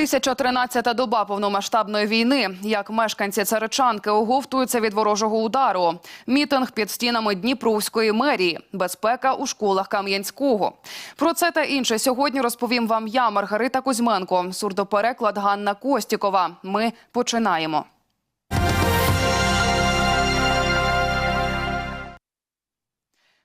1013-та доба повномасштабної війни. Як мешканці Царичанки оговтуються від ворожого удару. Мітинг під стінами Дніпровської мерії. Безпека у школах Кам'янського. Про це та інше сьогодні розповім вам я, Маргарита Кузьменко. Сурдопереклад Ганна Костікова. Ми починаємо.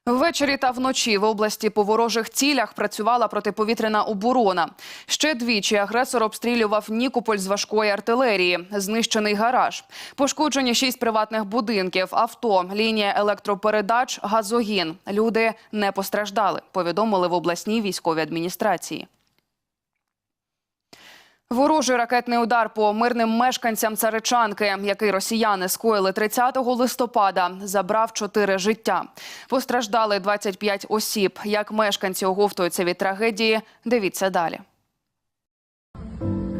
Ввечері та вночі в області по ворожих цілях працювала протиповітряна оборона. Ще двічі агресор обстрілював Нікополь з важкої артилерії. Знищений гараж. Пошкоджені шість приватних будинків, авто, лінія електропередач, газогін. Люди не постраждали, повідомили в обласній військовій адміністрації. Ворожий ракетний удар по мирним мешканцям Царичанки, який росіяни скоїли 30 листопада, забрав чотири життя. Постраждали 25 осіб. Як мешканці оговтуються від трагедії, дивіться далі.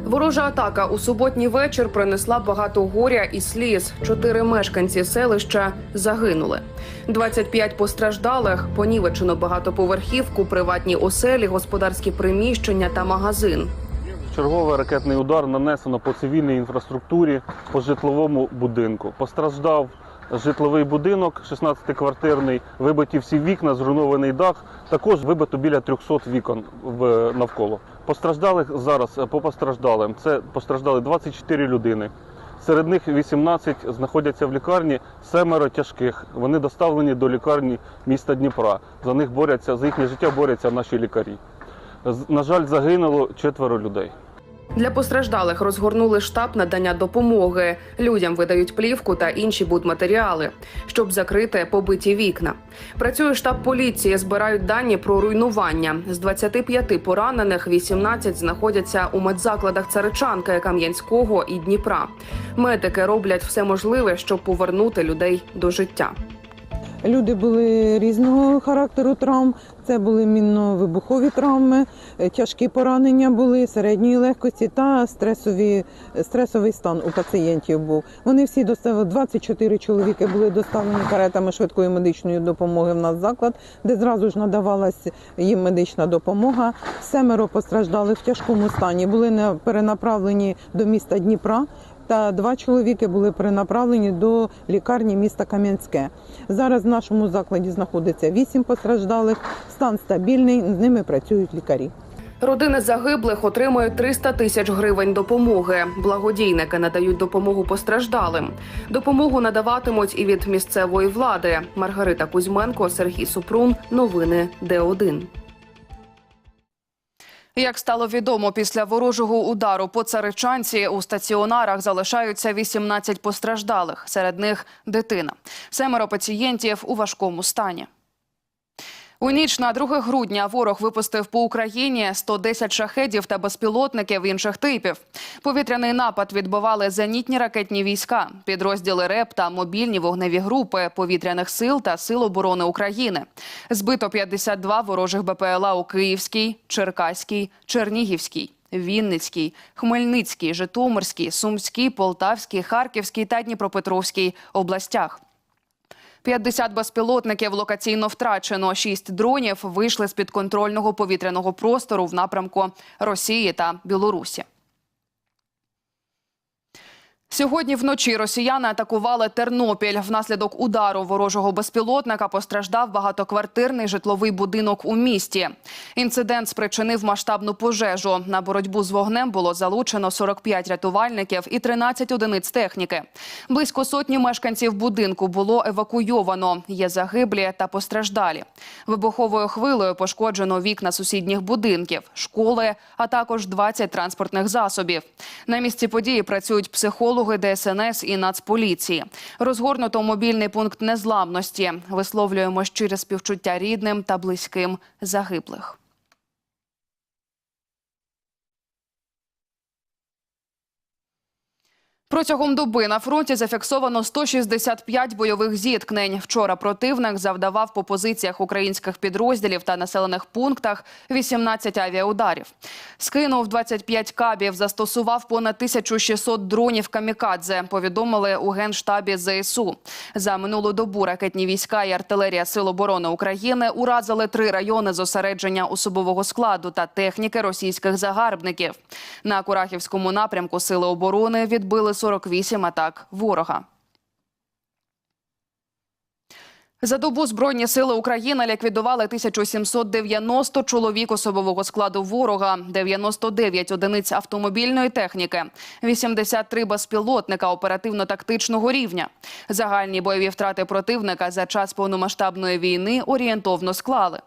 Ворожа атака у суботній вечір принесла багато горя і сліз. Чотири мешканці селища загинули. 25 постраждалих, понівечено багатоповерхівку, приватні оселі, господарські приміщення та магазин. Черговий ракетний удар нанесено по цивільній інфраструктурі по житловому будинку. Постраждав житловий будинок, 16-квартирний, вибиті всі вікна, зруйнований дах. Також вибито біля 300 вікон в навколо. Постраждалих зараз е, по постраждалим. Це постраждали 24 людини. Серед них 18 знаходяться в лікарні, семеро тяжких. Вони доставлені до лікарні міста Дніпра. За них борються, за їхнє життя борються наші лікарі. На жаль, загинуло четверо людей. Для постраждалих розгорнули штаб надання допомоги. Людям видають плівку та інші будматеріали, щоб закрити побиті вікна. Працює штаб поліції, збирають дані про руйнування. З 25 поранених 18 знаходяться у медзакладах Царичанки, Кам'янського і Дніпра. Медики роблять все можливе, щоб повернути людей до життя. Люди були різного характеру травм. Це були мінно-вибухові травми, е, тяжкі поранення були середньої легкості та стресові, стресовий стан у пацієнтів був. Вони всі доставили 24 чоловіки були доставлені каретами швидкої медичної допомоги в нас заклад, де зразу ж надавалась їм медична допомога. Семеро постраждалих в тяжкому стані були на- перенаправлені до міста Дніпра. Та два чоловіки були перенаправлені до лікарні міста Кам'янське. Зараз в нашому закладі знаходиться вісім постраждалих. Стан стабільний, з ними працюють лікарі. Родини загиблих отримують 300 тисяч гривень допомоги. Благодійники надають допомогу постраждалим. Допомогу надаватимуть і від місцевої влади. Маргарита Кузьменко, Сергій Супрун. Новини Д1. Як стало відомо, після ворожого удару по царичанці у стаціонарах залишаються 18 постраждалих. Серед них дитина. Семеро пацієнтів у важкому стані. У ніч на 2 грудня ворог випустив по Україні 110 шахедів та безпілотників інших типів. Повітряний напад відбивали зенітні ракетні війська, підрозділи РЕП та мобільні вогневі групи повітряних сил та сил оборони України. Збито 52 ворожих БПЛА у Київській, Черкаській, Чернігівській. Вінницькій, Хмельницькій, Житомирській, Сумській, Полтавській, Харківській та Дніпропетровській областях. 50 безпілотників локаційно втрачено. Шість дронів вийшли з підконтрольного повітряного простору в напрямку Росії та Білорусі. Сьогодні вночі росіяни атакували Тернопіль. Внаслідок удару ворожого безпілотника постраждав багатоквартирний житловий будинок у місті. Інцидент спричинив масштабну пожежу. На боротьбу з вогнем було залучено 45 рятувальників і 13 одиниць техніки. Близько сотні мешканців будинку було евакуйовано. Є загиблі та постраждалі. Вибуховою хвилею пошкоджено вікна сусідніх будинків, школи, а також 20 транспортних засобів. На місці події працюють психологи ДСНС і Нацполіції. Розгорнуто мобільний пункт незламності. Висловлюємо щире співчуття рідним та близьким загиблих. Протягом доби на фронті зафіксовано 165 бойових зіткнень. Вчора противник завдавав по позиціях українських підрозділів та населених пунктах 18 авіаударів. Скинув 25 кабів, застосував понад 1600 дронів камікадзе, повідомили у Генштабі ЗСУ. За минулу добу ракетні війська і артилерія Сил оборони України уразили три райони зосередження особового складу та техніки російських загарбників. На Курахівському напрямку Сили оборони відбили 48 атак ворога. За добу Збройні сили України ліквідували 1790 чоловік особового складу ворога, 99 одиниць автомобільної техніки, 83 безпілотника оперативно-тактичного рівня. Загальні бойові втрати противника за час повномасштабної війни орієнтовно склали.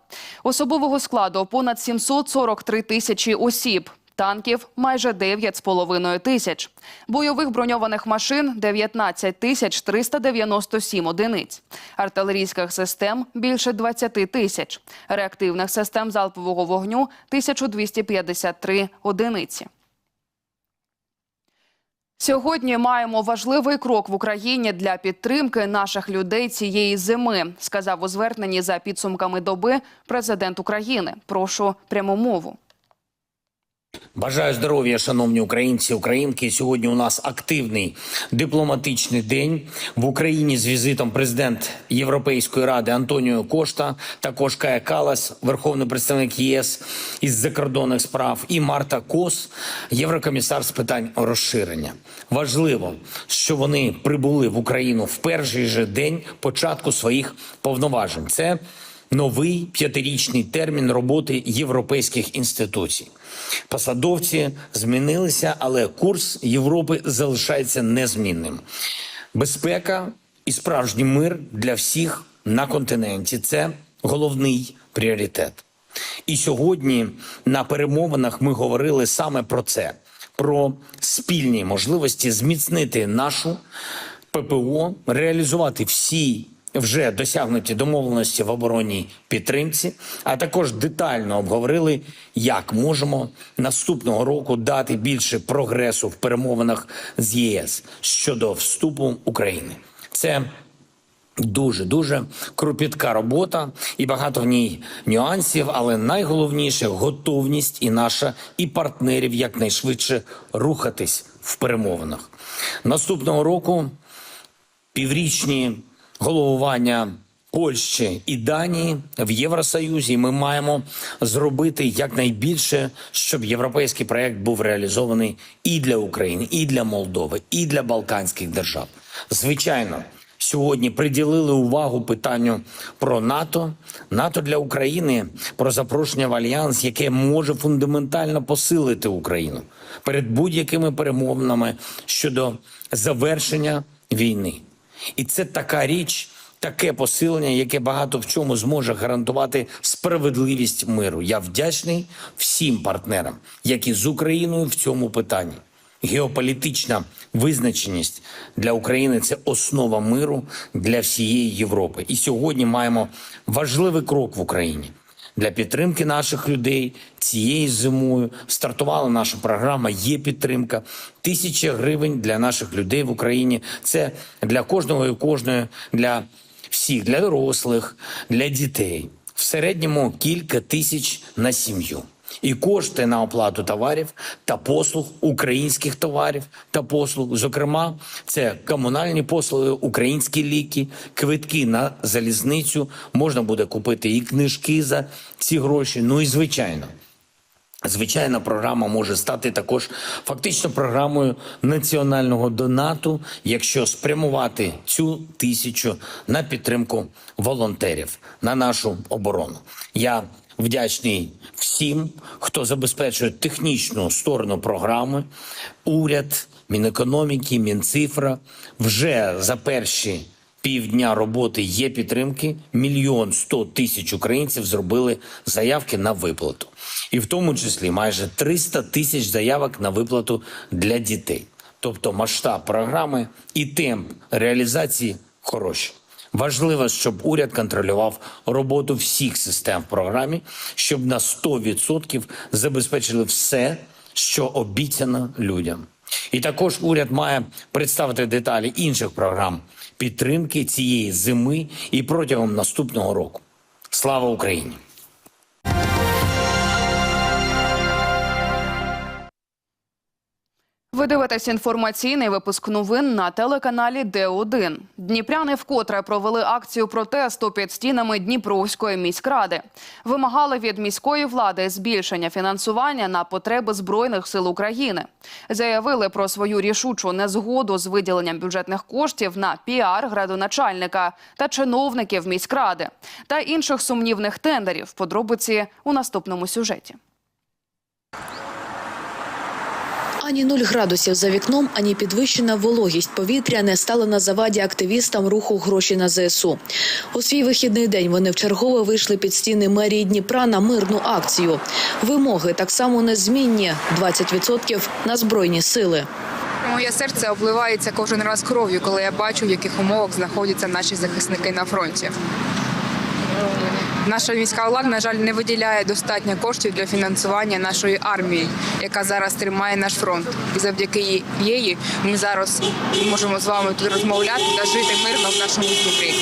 Особового складу понад 743 тисячі осіб. Танків майже 9,5 тисяч. Бойових броньованих машин 19 тисяч 397 одиниць. Артилерійських систем більше 20 тисяч. Реактивних систем залпового вогню 1253 одиниці. Сьогодні маємо важливий крок в Україні для підтримки наших людей цієї зими, сказав у зверненні за підсумками доби президент України. Прошу пряму мову. Бажаю здоров'я, шановні українці, українки. Сьогодні у нас активний дипломатичний день в Україні з візитом президент Європейської ради Антоніо Кошта, також Кая Калас, верховний представник ЄС із закордонних справ, і Марта Кос, єврокомісар з питань розширення. Важливо, що вони прибули в Україну в перший же день початку своїх повноважень. Це новий п'ятирічний термін роботи європейських інституцій. Посадовці змінилися, але курс Європи залишається незмінним. Безпека і справжній мир для всіх на континенті це головний пріоритет. І сьогодні на перемовинах ми говорили саме про це: про спільні можливості зміцнити нашу ППО, реалізувати всі вже досягнуті домовленості в оборонній підтримці, а також детально обговорили, як можемо наступного року дати більше прогресу в перемовинах з ЄС щодо вступу України. Це Дуже дуже кропітка робота і багато в ній нюансів, але найголовніше готовність і наша, і партнерів якнайшвидше рухатись в перемовинах. Наступного року піврічні головування Польщі і Данії в Євросоюзі. Ми маємо зробити якнайбільше, щоб європейський проект був реалізований і для України, і для Молдови, і для Балканських держав. Звичайно. Сьогодні приділили увагу питанню про НАТО, НАТО для України, про запрошення в альянс, яке може фундаментально посилити Україну перед будь-якими перемовинами щодо завершення війни. І це така річ, таке посилення, яке багато в чому зможе гарантувати справедливість миру. Я вдячний всім партнерам, які з Україною в цьому питанні. Геополітична визначеність для України це основа миру для всієї Європи. І сьогодні маємо важливий крок в Україні для підтримки наших людей цією зимою. Стартувала наша програма. Є підтримка. Тисяча гривень для наших людей в Україні. Це для кожного і кожної, для всіх, для дорослих, для дітей. В середньому кілька тисяч на сім'ю. І кошти на оплату товарів та послуг українських товарів та послуг, зокрема, це комунальні послуги, українські ліки, квитки на залізницю. Можна буде купити і книжки за ці гроші. Ну і звичайно. Звичайна програма може стати також фактично програмою національного донату, якщо спрямувати цю тисячу на підтримку волонтерів на нашу оборону. Я вдячний всім, хто забезпечує технічну сторону програми. Уряд, Мінекономіки, Мінцифра вже за перші півдня роботи є підтримки. Мільйон сто тисяч українців зробили заявки на виплату, і в тому числі майже 300 тисяч заявок на виплату для дітей. Тобто масштаб програми і темп реалізації хороші. Важливо, щоб уряд контролював роботу всіх систем в програмі, щоб на 100% забезпечили все, що обіцяно людям. І також уряд має представити деталі інших програм підтримки цієї зими і протягом наступного року. Слава Україні! Дивитесь інформаційний випуск новин на телеканалі Д1. Дніпряни вкотре провели акцію протесту під стінами Дніпровської міськради. Вимагали від міської влади збільшення фінансування на потреби збройних сил України. Заявили про свою рішучу незгоду з виділенням бюджетних коштів на піар градоначальника та чиновників міськради та інших сумнівних тендерів. Подробиці у наступному сюжеті. Ані нуль градусів за вікном, ані підвищена вологість повітря не стали на заваді активістам руху гроші на ЗСУ. У свій вихідний день вони вчергове вийшли під стіни мерії Дніпра на мирну акцію. Вимоги так само незмінні – 20% на збройні сили. Моє серце обливається кожен раз кров'ю, коли я бачу, в яких умовах знаходяться наші захисники на фронті. Наша міська влада, на жаль, не виділяє достатньо коштів для фінансування нашої армії, яка зараз тримає наш фронт. І завдяки їй ми зараз можемо з вами тут розмовляти та жити мирно в нашому Дніпрі.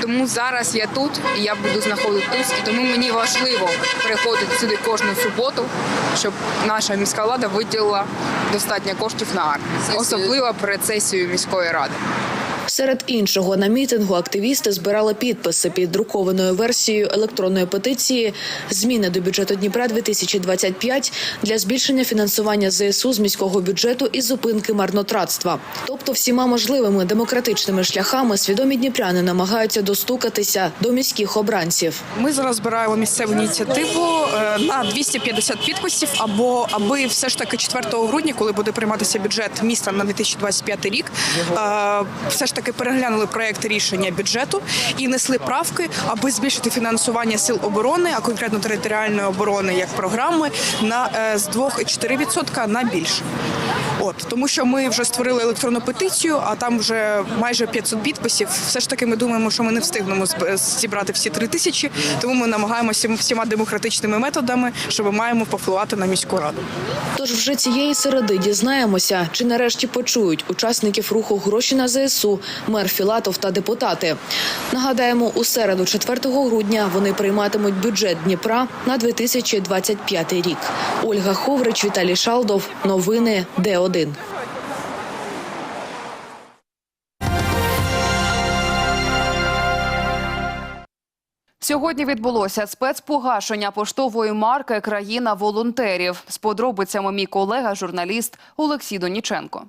Тому зараз я тут і я буду знаходитись, і тому мені важливо приходити сюди кожну суботу, щоб наша міська влада виділила достатньо коштів на армію, особливо перед сесією міської ради. Серед іншого на мітингу активісти збирали підписи під друкованою версією електронної петиції «Зміни до бюджету Дніпра 2025 для збільшення фінансування ЗСУ з міського бюджету і зупинки марнотратства». Тобто всіма можливими демократичними шляхами свідомі дніпряни намагаються достукатися до міських обранців. Ми зараз збираємо місцеву ініціативу е, на 250 підписів, або аби все ж таки 4 грудня, коли буде прийматися бюджет міста на 2025 рік, е, все ж таки переглянули проект рішення бюджету і несли правки, аби збільшити фінансування сил оборони, а конкретно територіальної оборони як програми на е, з 2,4% на більше. От тому, що ми вже створили електронну петицію, а там вже майже 500 підписів. Все ж таки, ми думаємо, що ми не встигнемо зібрати всі три тисячі. Тому ми намагаємося всіма демократичними методами, що ми маємо повпливати на міську раду. Тож вже цієї середи дізнаємося, чи нарешті почують учасників руху гроші на ЗСУ, мер Філатов та депутати. Нагадаємо, у середу, 4 грудня, вони прийматимуть бюджет Дніпра на 2025 рік. Ольга Ховрич, Віталій Шалдов. Новини Д1. Сьогодні відбулося спецпогашення поштової марки Країна волонтерів. З подробицями мій колега, журналіст Олексій Доніченко.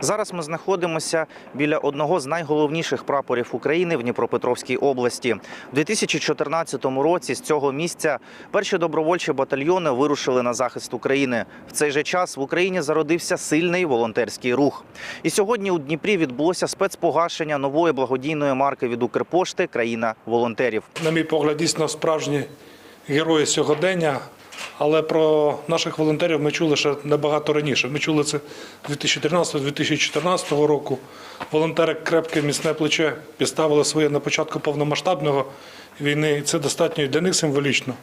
Зараз ми знаходимося біля одного з найголовніших прапорів України в Дніпропетровській області. У 2014 році з цього місця перші добровольчі батальйони вирушили на захист України. В цей же час в Україні зародився сильний волонтерський рух. І сьогодні у Дніпрі відбулося спецпогашення нової благодійної марки від Укрпошти Країна волонтерів. на мій погляд, дійсно справжні герої сьогодення. Але про наших волонтерів ми чули ще набагато раніше. Ми чули це 2013-2014 року. Волонтери крепке міцне плече підставили своє на початку повномасштабного війни. І це достатньо для них символічно.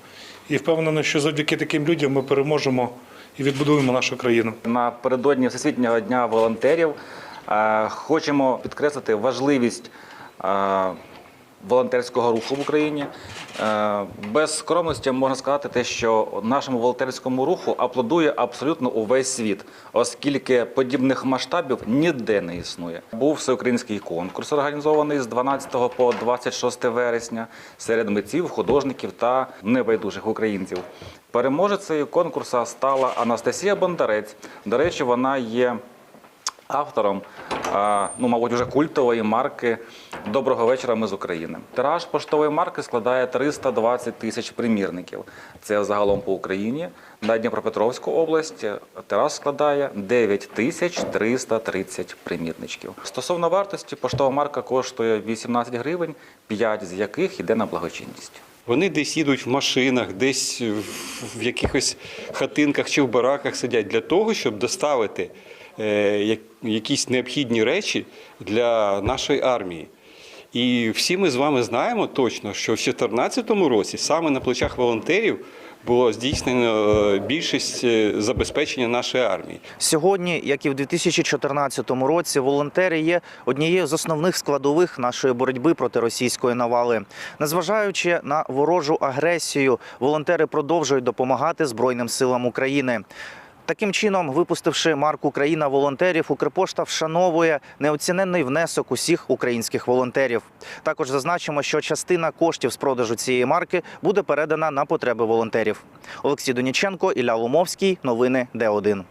І впевнений, що завдяки таким людям ми переможемо і відбудуємо нашу країну. Напередодні Всесвітнього дня волонтерів е, хочемо підкреслити важливість е, волонтерського руху в Україні. Е, Без скромності можна сказати те, що нашому волонтерському руху аплодує абсолютно увесь світ, оскільки подібних масштабів ніде не існує. Був всеукраїнський конкурс, організований з 12 по 26 вересня серед митців, художників та небайдужих українців. Переможецею конкурсу стала Анастасія Бондарець. До речі, вона є автором, ну, мабуть, вже культової марки Доброго вечора. Ми з України. Тираж поштової марки складає 320 тисяч примірників. Це загалом по Україні. На Дніпропетровську область тираж складає 9 тисяч 330 примірничків. Стосовно вартості, поштова марка коштує 18 гривень, 5 з яких йде на благочинність. Вони десь їдуть в машинах, десь в- якихось хатинках чи в бараках сидять для того, щоб доставити якісь необхідні речі для нашої армії. І всі ми з вами знаємо точно, що в 2014 році саме на плечах волонтерів було здійснено е, більшість е, забезпечення нашої армії. Сьогодні, як і в 2014 році, волонтери є однією з основних складових нашої боротьби проти російської навали. Незважаючи на ворожу агресію, волонтери продовжують допомагати Збройним силам України. Таким чином, випустивши марку Країна волонтерів, Укрпошта вшановує неоціненний внесок усіх українських волонтерів. Також зазначимо, що частина коштів з продажу цієї марки буде передана на потреби волонтерів. Олексій Доніченко, Ілля Лумовський. Новини Д1.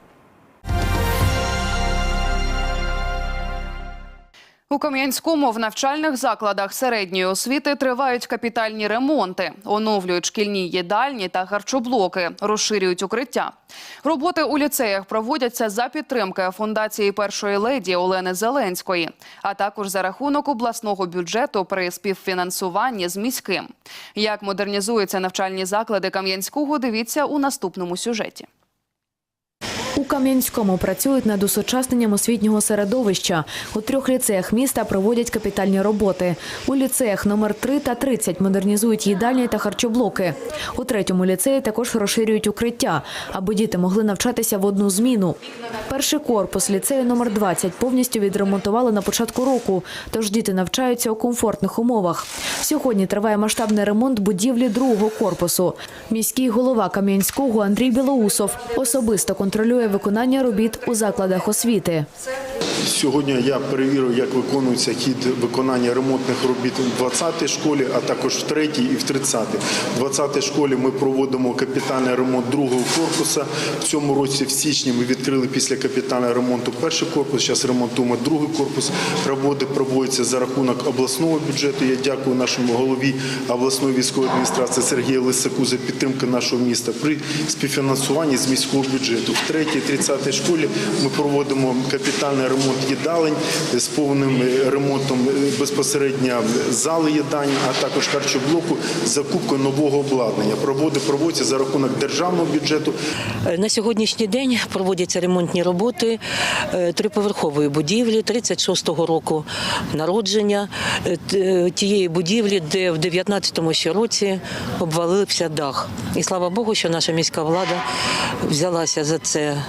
У Кам'янському в навчальних закладах середньої освіти тривають капітальні ремонти, оновлюють шкільні їдальні та харчоблоки, розширюють укриття. Роботи у ліцеях проводяться за підтримки фундації першої леді Олени Зеленської, а також за рахунок обласного бюджету при співфінансуванні з міським. Як модернізуються навчальні заклади Кам'янського, дивіться у наступному сюжеті. У Кам'янському працюють над усучасненням освітнього середовища. У трьох ліцеях міста проводять капітальні роботи. У ліцеях номер 3 та 30 модернізують їдальні та харчоблоки. У третьому ліцеї також розширюють укриття, аби діти могли навчатися в одну зміну. Перший корпус ліцею номер 20 повністю відремонтували на початку року, тож діти навчаються у комфортних умовах. Сьогодні триває масштабний ремонт будівлі другого корпусу. Міський голова Кам'янського Андрій Білоусов особисто контролює виконання робіт у закладах освіти. Сьогодні я перевірив, як виконується хід виконання ремонтних робіт в 20-й школі, а також в 3-й і в 30-й. В 20-й школі ми проводимо капітальний ремонт другого корпуса. В цьому році, в січні, ми відкрили після капітального ремонту перший корпус. Зараз ремонтуємо другий корпус. Роботи проводяться за рахунок обласного бюджету. Я дякую нашому голові обласної військової адміністрації Сергію Лисаку за підтримку нашого міста при співфінансуванні з міського бюджету. В 3-й, 30-й школі ми проводимо капітальний ремонт їдалень з повним ремонтом безпосередньо зали їдань, а також харчоблоку з закупкою нового обладнання. Роботи проводяться за рахунок державного бюджету. На сьогоднішній день проводяться ремонтні роботи е, триповерхової будівлі 36-го року народження е, тієї будівлі, де в 19-му ще році обвалився дах. І слава Богу, що наша міська влада взялася за це е,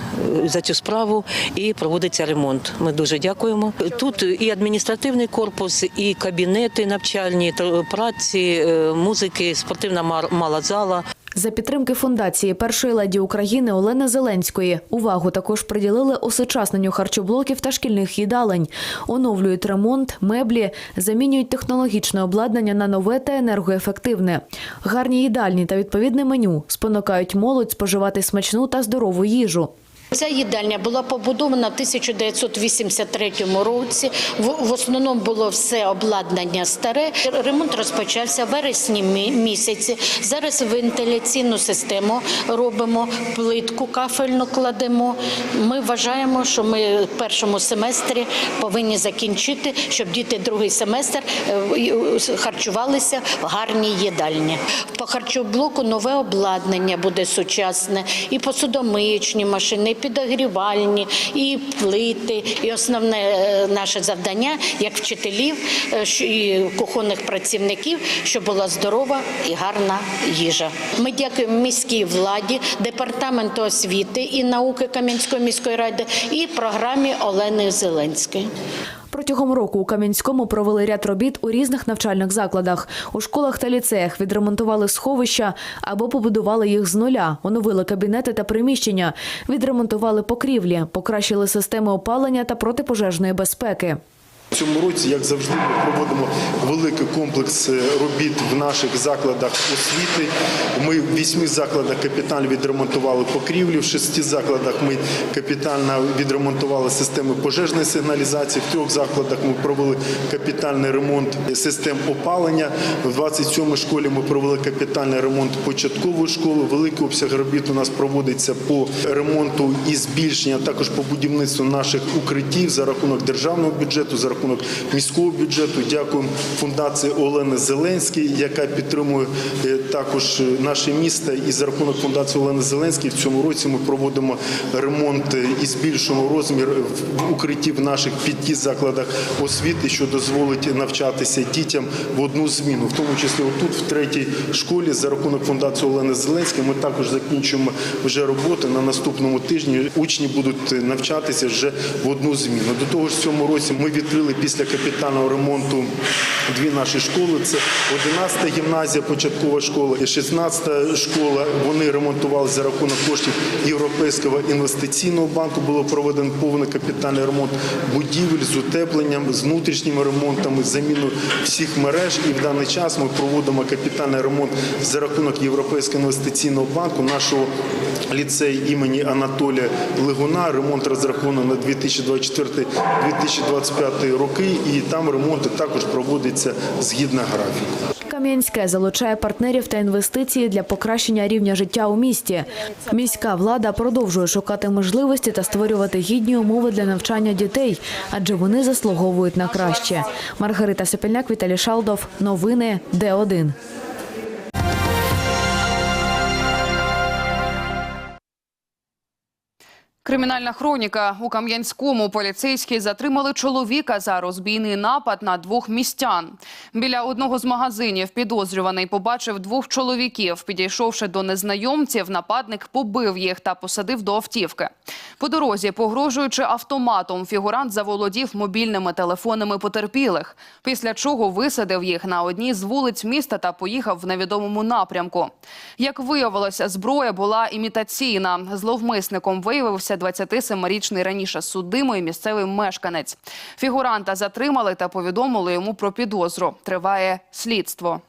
за цю справу і проводиться ремонт. Ми дуже дякуємо. Тут і адміністративний корпус, і кабінети навчальні, праці, е, музики, спортивна мала зала. За підтримки фундації першої леді України Олени Зеленської увагу також приділили осучасненню харчоблоків та шкільних їдалень, оновлюють ремонт, меблі, замінюють технологічне обладнання на нове та енергоефективне. Гарні їдальні та відповідне меню спонукають молодь споживати смачну та здорову їжу. Ця їдальня була побудована в 1983 році. В, основному було все обладнання старе. Ремонт розпочався в вересні місяці. Зараз вентиляційну систему робимо, плитку кафельну кладемо. Ми вважаємо, що ми в першому семестрі повинні закінчити, щоб діти другий семестр е, харчувалися в гарній їдальні. По харчоблоку нове обладнання буде сучасне, і посудомиючні машини, підогрівальні, і плити. І основне е, наше завдання як вчителів е, і кухонних працівників, щоб була здорова і гарна їжа. Ми дякуємо міській владі, департаменту освіти і науки Кам'янської міської ради і програмі Олени Зеленської. Протягом року у Кам'янському провели ряд робіт у різних навчальних закладах. У школах та ліцеях відремонтували сховища або побудували їх з нуля, оновили кабінети та приміщення, відремонтували покрівлі, покращили системи опалення та протипожежної безпеки. Цьому році, як завжди, ми проводимо великий комплекс е, робіт в наших закладах освіти. Ми в вісьми закладах капітально відремонтували покрівлі, в шести закладах ми капітально відремонтували системи пожежної сигналізації. В трьох закладах ми провели капітальний ремонт систем опалення. В 27 школі ми провели капітальний ремонт початкової школи. Великий обсяг робіт у нас проводиться по ремонту і збільшенню, а також по будівництву наших укриттів за рахунок державного бюджету, за рахунок рахунок міського бюджету. Дякуємо фундації Олени Зеленській, яка підтримує е, також е, наше місто. І за рахунок фундації Олени Зеленській в цьому році ми проводимо ремонт е, і збільшуємо розмір укриттів наших п'яти закладах освіти, що дозволить навчатися дітям в одну зміну, в тому числі отут, в третій школі, за рахунок фундації Олени Зеленської, ми також закінчуємо вже роботи на наступному тижні. Учні будуть навчатися вже в одну зміну. До того ж, в цьому році ми відкрили після капітального ремонту дві наші школи. Це 11-та гімназія, початкова школа і 16-та школа. Вони ремонтували за рахунок коштів Європейського інвестиційного банку. Було проведено повний капітальний ремонт будівель з утепленням, з внутрішніми ремонтами, з заміною всіх мереж. І в даний час ми проводимо капітальний ремонт за рахунок Європейського інвестиційного банку нашого ліцею імені Анатолія Лигуна. Ремонт розраховано на 2024-2025 роки, і там ремонти також проводяться згідно графіку. Кам'янське залучає партнерів та інвестиції для покращення рівня життя у місті. Міська влада продовжує шукати можливості та створювати гідні умови для навчання дітей, адже вони заслуговують на краще. Маргарита Сопільняк, Віталій Шалдов. Новини Д1. Кримінальна хроніка у Кам'янському поліцейські затримали чоловіка за розбійний напад на двох містян. Біля одного з магазинів підозрюваний побачив двох чоловіків. Підійшовши до незнайомців, нападник побив їх та посадив до автівки. По дорозі, погрожуючи автоматом, фігурант заволодів мобільними телефонами потерпілих. Після чого висадив їх на одній з вулиць міста та поїхав в невідомому напрямку. Як виявилося, зброя була імітаційна. Зловмисником виявився 27-річний раніше судимий місцевий мешканець. Фігуранта затримали та повідомили йому про підозру. Триває слідство.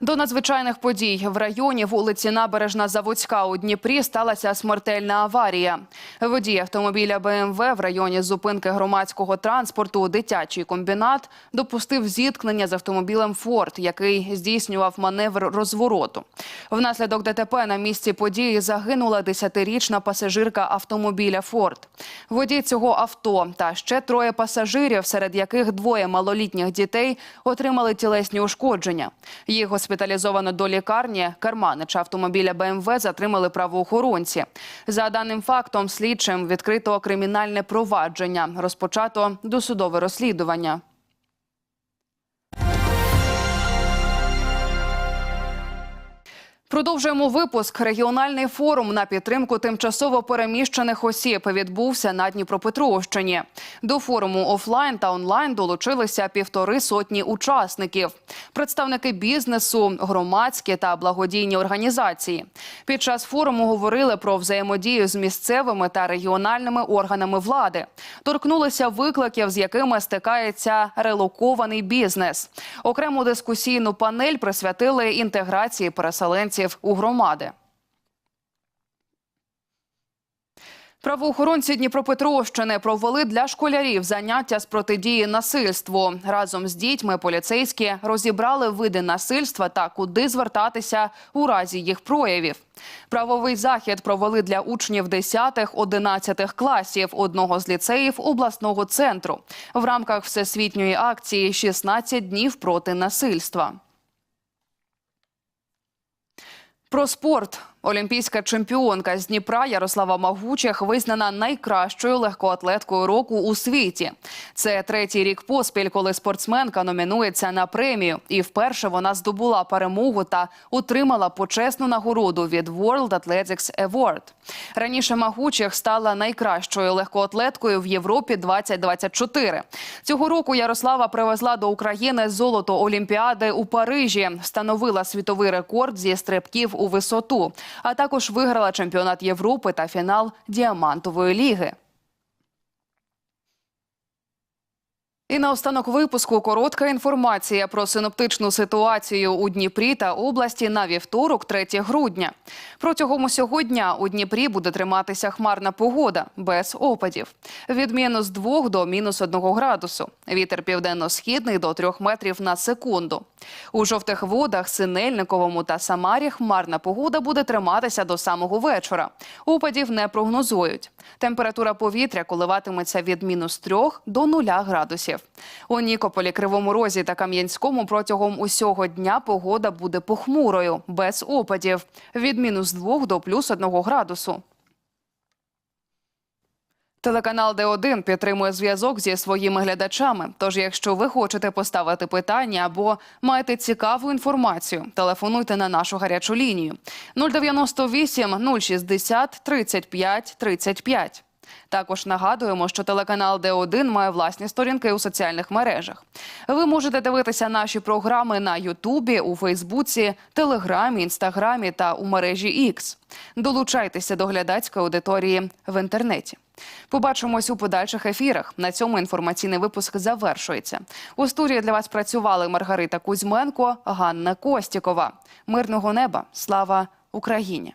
До надзвичайних подій в районі вулиці Набережна Заводська у Дніпрі сталася смертельна аварія. Водій автомобіля БМВ в районі зупинки громадського транспорту дитячий комбінат допустив зіткнення з автомобілем Форд, який здійснював маневр розвороту. Внаслідок ДТП на місці події загинула 10-річна пасажирка автомобіля Форд. Водій цього авто та ще троє пасажирів, серед яких двоє малолітніх дітей, отримали тілесні ушкодження. Їх госпіталізовано до лікарні. Керманича автомобіля БМВ затримали правоохоронці. За даним фактом, слідчим відкрито кримінальне провадження. Розпочато досудове розслідування. Продовжуємо випуск. Регіональний форум на підтримку тимчасово переміщених осіб відбувся на Дніпропетровщині. До форуму офлайн та онлайн долучилися півтори сотні учасників, представники бізнесу, громадські та благодійні організації. Під час форуму говорили про взаємодію з місцевими та регіональними органами влади. Торкнулися викликів, з якими стикається релокований бізнес. Окрему дискусійну панель присвятили інтеграції переселенців у громади. Правоохоронці Дніпропетровщини провели для школярів заняття з протидії насильству. Разом з дітьми поліцейські розібрали види насильства та куди звертатися у разі їх проявів. Правовий захід провели для учнів 10-11 класів одного з ліцеїв обласного центру в рамках всесвітньої акції «16 днів проти насильства. Про спорт. Олімпійська чемпіонка з Дніпра Ярослава Магучих визнана найкращою легкоатлеткою року у світі. Це третій рік поспіль, коли спортсменка номінується на премію. І вперше вона здобула перемогу та отримала почесну нагороду від World Athletics Award. Раніше Магучих стала найкращою легкоатлеткою в Європі 2024. Цього року Ярослава привезла до України золото Олімпіади у Парижі, встановила світовий рекорд зі стрибків у висоту а також виграла чемпіонат Європи та фінал Діамантової ліги. 2024 – 2025 роки. І на останок випуску коротка інформація про синоптичну ситуацію у Дніпрі та області на вівторок, 3 грудня. Протягом усього дня у Дніпрі буде триматися хмарна погода без опадів. Від мінус 2 до мінус 1 градусу. Вітер південно-східний до 3 метрів на секунду. У жовтих водах, Синельниковому та Самарі хмарна погода буде триматися до самого вечора. Опадів не прогнозують. Температура повітря коливатиметься від мінус 3 до 0 градусів. У Нікополі, Кривому Розі та Кам'янському протягом усього дня погода буде похмурою, без опадів. Від мінус 2 до плюс 1 градусу. Телеканал Д1 підтримує зв'язок зі своїми глядачами. Тож, якщо ви хочете поставити питання або маєте цікаву інформацію, телефонуйте на нашу гарячу лінію 098 060 35 35. Також нагадуємо, що телеканал Д1 має власні сторінки у соціальних мережах. Ви можете дивитися наші програми на Ютубі, у Фейсбуці, Телеграмі, Інстаграмі та у мережі X. Долучайтеся до глядацької аудиторії в інтернеті. Побачимось у подальших ефірах. На цьому інформаційний випуск завершується. У студії для вас працювали Маргарита Кузьменко, Ганна Костікова. Мирного неба, слава Україні!